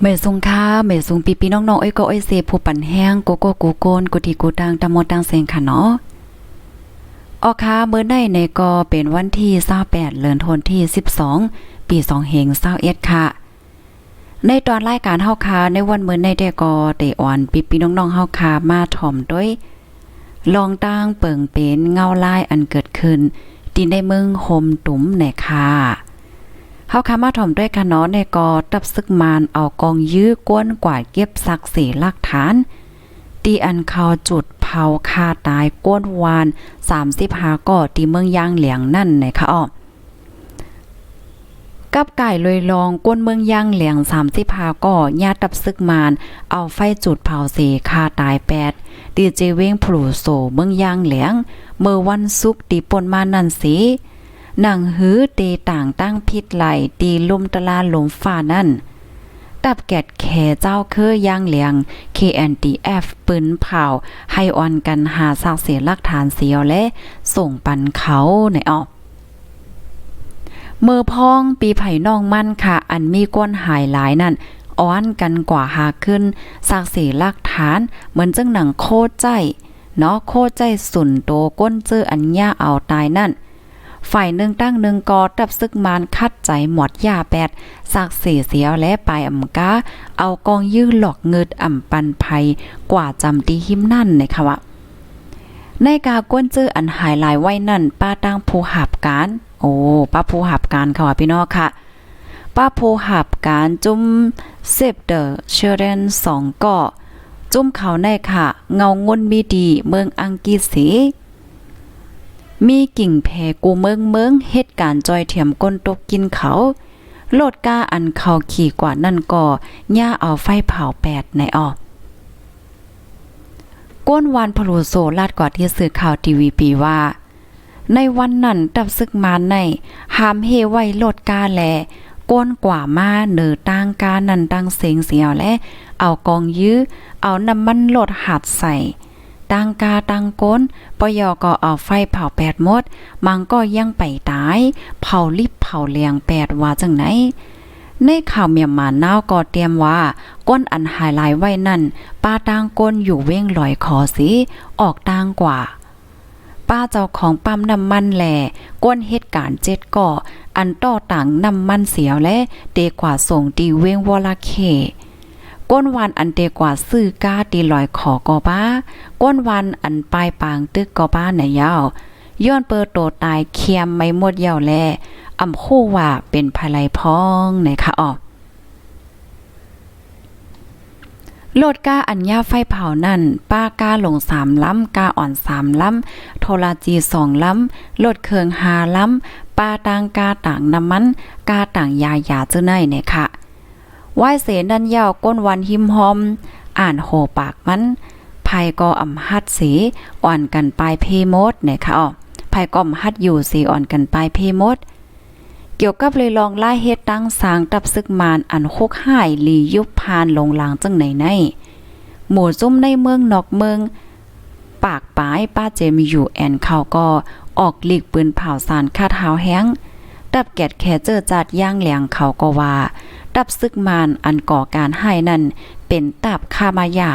เมซุงค่าเมซุงปีปีน้องๆเอ้ยก็เอ้ยเซผู้ปั่นแห้งโกโก้กูโกนกุดีกูตังตะมดตังเซงค่ะเนาะออค่ะมื้อในในก็เป็นวันที่28เดือนธันวาคมที่12 ปี2เฮง21ค่ะ ในตอนรายการเฮาคาในวันเมื้อในแต่ก็ได้อ่อนปีปีน้องๆเฮาคามาถ่อมด้วยลองตั้งเปิงเป็นเงาลายอันเกิดขึ้นที่ในเมืองโฮมตุ้มแหน่ค่ะ เฮาคามาถ่อมด้วยกันเนาะในกอตับซึกมานเอากองยื้อกวนกว่าเก็บศักดิ์ศรีหลักฐานตีอันเขาจุดเผาคาตายก้นวาน35ก่อที่เมืองย่างเหลียงนั่นนะคะอ้อกับไก่ลอยลองก้นเมืองย่างเหลียง35ก่อญาติตับซึกมาน เอาไฟจุดเผาเสคาตาย8ดีเจเว้งพลูโซเมืองย่างเหลียง เมื่อวันศุกตีปนมานันสิ หนังหื้อตีต่างตั้งพิษไหลตีลุมตะลาลมฟ้านั่น ตับแกดแขเจ้าเคอย่างางเหลียง KNDF ปืนเผาให้ออนกันหาสักเสียลักฐานเสียวและส่งปันเขาในออกเมื่อพ้องปีไผ่นองมั่นค่ะ อันมีก้นหายหลายนั่นอ้อนกันกว่าหาขึ้นสักเสียลักฐานเหมือนจังหนังโคตรใจเนาะโคตรใจสุนโตก้นเจออันย่าเอาตายนั่น ฝ่ายหนึ่งตั้งหนึ่งกอดับซึกมานคัดใจหมดยาแปดสักเสียเสียวและปลายอ่ำกาเอากองยื้อหลอกเงิดอ่ำปันภัยกว่าจำตีหิมนั่นนะคะวะในกาก้นจื้ออันหายหลายไว้นั่น ป้าตั้งผู้หับการ โอ้ป้าผู้หับการค่ะพี่น้องค่ะป้าผู้หับการจุ้มเซฟเดอร์เชเรนสองก่อจุ้มเขาในค่ะ เงางนมีดีเมืองอังกฤษสี มีกิ่งแพกูเมืองเมืองเหตุการณ์จอยเถียมก้นตกกินเขา โลดก้าอันเขาขี่กว่านั่นก่อย่าเอาไฟเผาแปดในออกก้นวานพลูโซลาดกว่าที่สื่อข่าวทีวีปีว่า ในวันนั้นดับซึกมาในหามเฮไว้โลดกาแลก้นกว่ามาเนือตั้งกานันตั้งเสียงเสียวและ เอากองยื้อ เอาน้ำมันโลดหัดใส่ ตังกาตังก้นปยอก็เอาไฟเผาแปดมด มังก็ยังไปตาย เผาลิบเผาเลียงแปดว่าจังไหนในข่าวเมียมานาวก็เตรียมว่า ก้นอันหายลายไว้นั่นป้าตางก้นอยู่เว้งลอยคอสิออกตางกว่า ป้าเจ้าของปั๊มน้ำมันแหล่ก้นเหตุการณ์เจ็ดก่ออันต่อต่างน้ำมันเสียวและเดกว่าส่งตีเว้งวอลาเค ก้นวันอันเตกว่าซื้อก้าตีลอยขอกอบ้า ก้นวันอันปลายปางตึกกอบ้าไหนยาวย้อนเปิดโตตายเคียมไม่หมดยาวแลอำคู่ว่าเป็นภายไลพ้องนคะออกโลดก้าอัญญาไฟเผานั่น ป้าก้าหลงสามล้ำกาอ่อนสามล้ำ โทราจีสองล้ำโลดเคืองหาล้ำป้าต่างกาต่างน้ำมันกาต่างยายาเจ้าไนเนี่ยค่ะ ไหว้เสนันยาวก้นวันหิมหอม อ่านโหปากมันภัยก็อ่ำฮัดสีอ่อนกันปลายเพมดเนี่ยค่ะอ๋อภัยก็อ่ำฮัดอยู่สีอ่อนกันปลายเพมด เกี่ยวกับเลยลองไล่เฮ็ดตั้งสางตับซึกมานอันโคกหายลียุบพานลงลางจังไหนในหมู่ซุ่มในเมืองนอกเมืองปากปายป้าเจมีอยู่แอนเขาก็ออกลีกปืนเผาสารคาเท้าแห้งดับแกดแคเจอจัดย่างแหลงเขาก็ว่า ดับซึกมานอันก่อการให้นั่นเป็นตับคามายา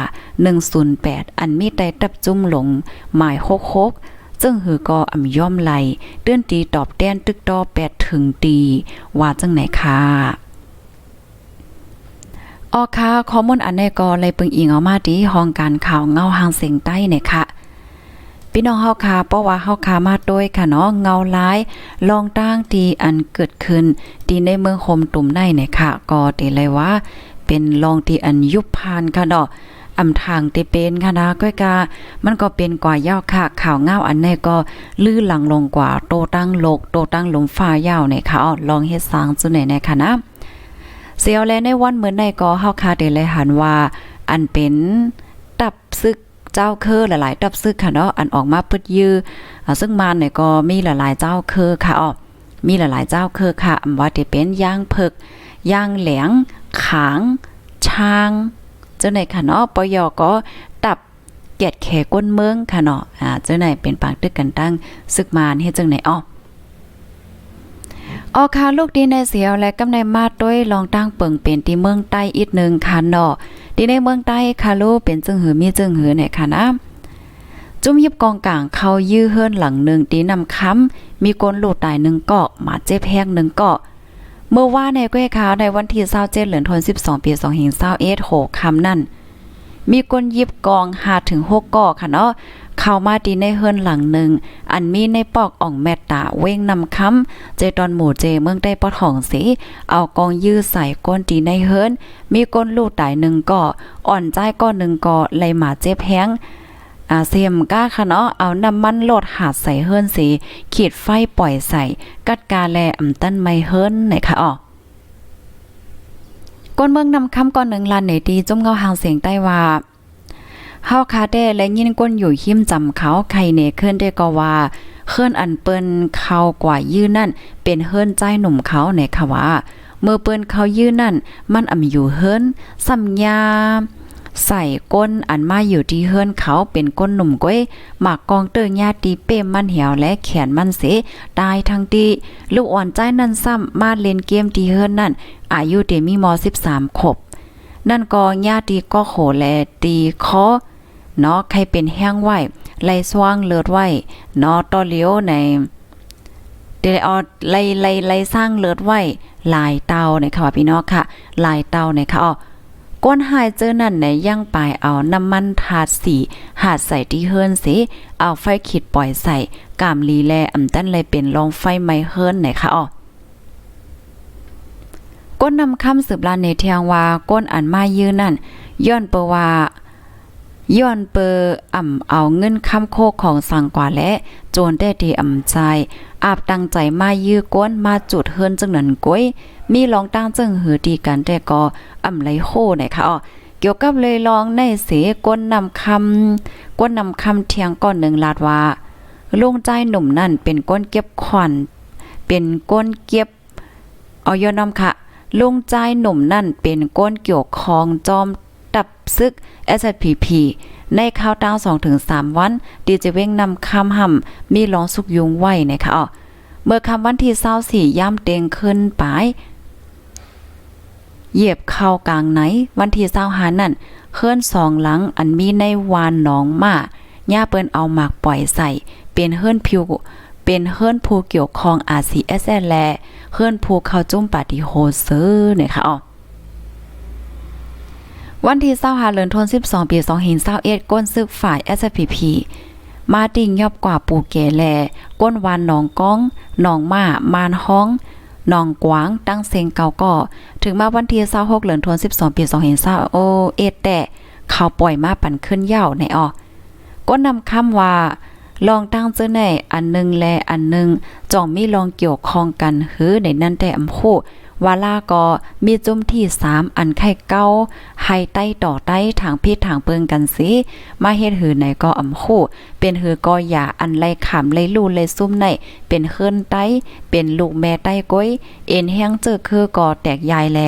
108 อันมีได้ตับจุ้มหลง หมายโคกๆจึงหือก็อ่ำย่อมไหลเตื้นตีตอบแต้นตึกตอแปดถึงตี ว่าจังไหนค่ะออค่ะข้อมูลอันนี้ก็เลยปึงอิงเอามาที่ห้องการข่าวเงาหางเสียงใต้เนี่ยค่ะ พี่น้องเฮาค่ะเพราะว่าเฮาค่ะมาด้วยค่ะเนาะเงาลายลองตั้งทีอันเกิดขึ้นทีในเมืองโฮมตุ่มในเนี่ยค่ะ ก็ตีเลยว่า เป็นลองทีอันยุบพานค่ะเนาะอำทางทีเป็นค่ะนะก้อยกา มันก็เป็นกว่ายาวค่ะ ข่าวเงาอันนี้ก็ลื่นหลังลงกว่าโตตั้งโลก โตตั้งลมฟ้ายาวเนี่ยค่ะลองเฮ็ดสร้างจุไหนในค่ะนะเสียวแลในวันเหมือนในก็เฮาคาเดเลยหันว่า อันเป็นตับซึก เจ้าเคอหลายๆตับซึกค่ะเนาะอันออกมาพึดยื้อซึ่งมันเนี่ยก็มีหลายๆเจ้าเคอค่ะอ๋อมีหลายๆเจ้าเคอค่ะว่าจะเป็นย่างเผึกย่างแหลงขางช้างเจ้าไหนค่ะเนาะปยก็ตับเกียดแขก้นเมืองค่ะเนาะอ่าเจ้าไหนเป็นปางตึกกันตั้งซึกมานให้เจังไหนอ้อ ออคาลูกดีในเสียวและกำในมาด้วยลองตั้งเปิงเป็นที่เมืองใต้อีกหนึ่งค่ะเนาะดีในเมืองใต้คาลูกเป็นจึงหือมีจึงหือเนี่ยค่ะนะจุ่มยิบกองกลางเขายื้อเฮิรนหลังหนึ่งตีนำค้ำมีกลลูดตายหนึ่งเกาะหมาเจ็บแห้งหนึ่งเกาะเมื่อว่าในก้วยขาวในวันที่27เหลือนธันวาคม12ปี2521โหคำนั่นมีกลยิบกอง5ถึง6ก่อค่ะเนาะ เข้ามาตีในเฮิรนหลังหนึ่ง อันมีในปอกอ่องแมตตาเว้งนำค้ำเจตอนหมู่เจเมืองได้ปอทองสีเอากองยื้อใส่ก้นตีในเฮิรนมีก้นลูกตายหนึ่งก่ออ่อนใจก้อนหนึ่งก่อไหลหมาเจ็บแห้งอาเซียมก้าค่ะเนาะเอาน้ำมันโลดหาดใส่เฮิรนสีขีดไฟปล่อยใส่ กัดกาแลอ่ำตั้นไม่เฮิรนไหนค่ะอ๋อก้นเมืองนำคำก่อนหนึ่งลานไหนดีจุ่มเงาหางเสียงใต้ว่า เฮาคาแด้และยินก้นอยู่หิมจำเขาใครเนเคลื่อนได้ก็ว่าเคลื่อนอันเปิ้นเขากว่ายื้อนั่น เป็นเฮิรนใจหนุ่มเขาในค่ะว่าเมื่อเปิ้นเขายื้อนั่น มันอ่ำอยู่เฮิรนสัญญาใส่ก้นอันมาอยู่ที่เฮือนเขาเป็นก้นหนุ่มก้อยหมากกองเตอญาติเป้มมันเหี่ยวและแขนมันเสตายทั้งตีลูกอ่อนใจนั่นซ้ำมาเล่นเกมที่เฮือนนั่น อายุเดมีม 13 ขบ นั่นก็ญาติก็โขแลตีคอ เนาะใครเป็นแห้งไหวไล่สว่างเลือดไหวเนาะตอเลี้ยวในเดยวเอาไล่ไล่ไล่สร้างเลือดไหวลายเตาในค่ะพี่น้องค่ะลายเตาในค่ะอ๋อก้นหายเจอนั่นไหนย่างปลายเอาน้ำมันทาดสีหาดใส่ที่เฮิรนสิเอาไฟขีดปล่อยใส่กามลีแลอำตั้นเลยเป็นลองไฟไม้เฮิรนไหนคะอ๋อก้นนำคำสืบลานในเทียงว่าก้นอันมายื้อนั่นย้อนเปว่า ย้อนเปออ่ำเอาเงินคำโคกของสังกว่าและ โจรได้ดีอ่ำใจ อาบตั้งใจมายื้อก้นมาจุดเฮิรนจังนั้นก้อยมีลองตั้งจึงหือดีกันแต่ก็อ่ำไหลโคไหนคะอ๋อเกี่ยวกับเลยลองในเสก้นนำคำก้นนำคำเทียงก้อนหนึ่งลาดว่าลุงใจหนุ่มนั่นเป็นก้นเก็บขวัญเป็นก้นเก็บเอายอนำค่ะลุงใจหนุ่มนั่นเป็นก้นเกี่ยวคองจอม ซึก SPP ในข้าวดาว2ถึง3วัน ดีเจเว้งนำคำห่ำมีร้องสุกยุงไว้นะคะอ๋อเมื่อคำวันที่24ย่ำเตงขึ้นปลายเหยียบเข้ากลางไหน วันที่เศร้าหานั่นเคลื่อนสองหลังอันมีในวานหนองมาย่าเปิ้นเอาหมากปล่อยใส่ เป็นเฮิรนผิวเป็นเฮิรนผู้เกี่ยวข้อง RCSL แลเฮิรนผู้เข้าจุ่มปฏิโฮเซอร์เนี่ยค่ะอ๋อ วันที่25เลือนธันวาคม12 ปี2021ก้นซึกฝ่าย SPP มาติงยอบกว่าปูเกแล ก้นวานหนองก้องหนองมามานห้องหนองกวางตั้งเซงเกาก่อถึงมาวันที่26เลือนธันวาคม12 ปี2020โอเอแต่เขาปล่อยมาปั่นขึ้นยาในออก้นนำคำว่า ลองตั้งเจอในอันหนึงแลอันหนึงจ่องมีลองเกี่ยวข้องกันหือในนั้นแต่อำโควาลาก็มีจุ่มที่3อันไข่เก้าไฮใต้ต่อใต้ทางพิษทางเปิงกันสิมาเฮ็ดหือไหนก็อำคู่เป็นหือก็อย่าอันไล่ขามไล่ลู่ไล่ซุ่มในเป็นเฮิรนใต้ เป็นลูกแม่ใต้ก้อยเอ็นแห้งเจอคือก็แตกยายแล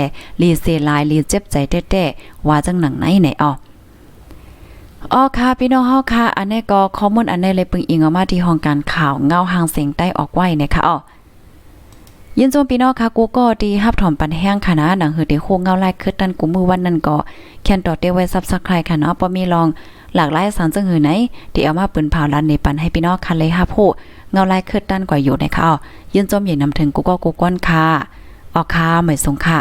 ลีเซลายลีเจ็บใจแต้ๆว่าจังหนังไหนไหนออ อ๋อค่ะพี่น้องเฮาค่ะ อันนี้ก็ข้อมูลอันนี้เลยปึงอิงออกมาที่ห้องการข่าวเงาหางเสียงใต้ออกไว้นะคะอ๋อยินจมพี่น้องค่ะกูก็ดีฮับถอมปันแห้งค่ะนะหนังหือเดโคงเงาไลายคือตันกูมือวันนั้นก็แคนต่อเตไว้ซับสักใครค่ะเนาะปอมีลองหลากหลายสารจังหือไหนที่เอามาปืนเผาลันในปันให้พี่น้องคันเลยฮับโหเงาไลายคือตันกว่าอยู่ในค่ะยินจมใหญ่นำถึงกูก็กูก้นค่ะออกค่ะเหมยสงค่ะ